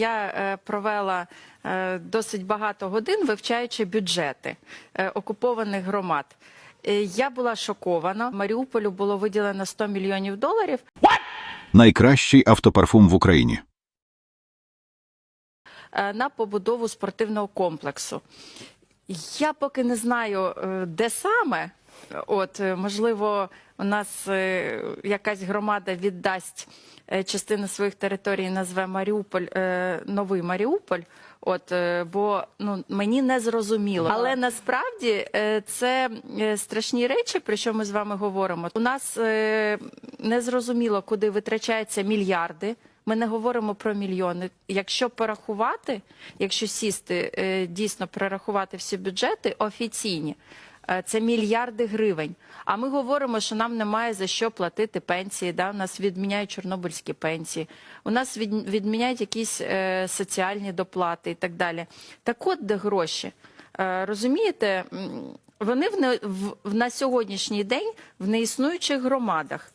Я е, провела е, досить багато годин, вивчаючи бюджети е, окупованих громад. Я була шокована. Маріуполю було виділено 100 мільйонів доларів. Найкращий автопарфум в Україні. на побудову спортивного комплексу. Я поки не знаю, де саме. От, е, можливо, у нас е, якась громада віддасть е, частину своїх територій, назве Маріуполь, новий Маріуполь. От, бо ну, мені не зрозуміло. Але насправді це страшні речі, про що ми з вами говоримо. У нас не зрозуміло, куди витрачаються мільярди. Ми не говоримо про мільйони. Якщо порахувати, якщо сісти, дійсно прорахувати всі бюджети офіційні, це мільярди гривень. А ми говоримо, що нам немає за що платити пенсії. Да? У нас відміняють чорнобильські пенсії, у нас відміняють якісь е, соціальні доплати і так далі. Так от де гроші. Е, розумієте, вони в, не, в на сьогоднішній день в неіснуючих громадах.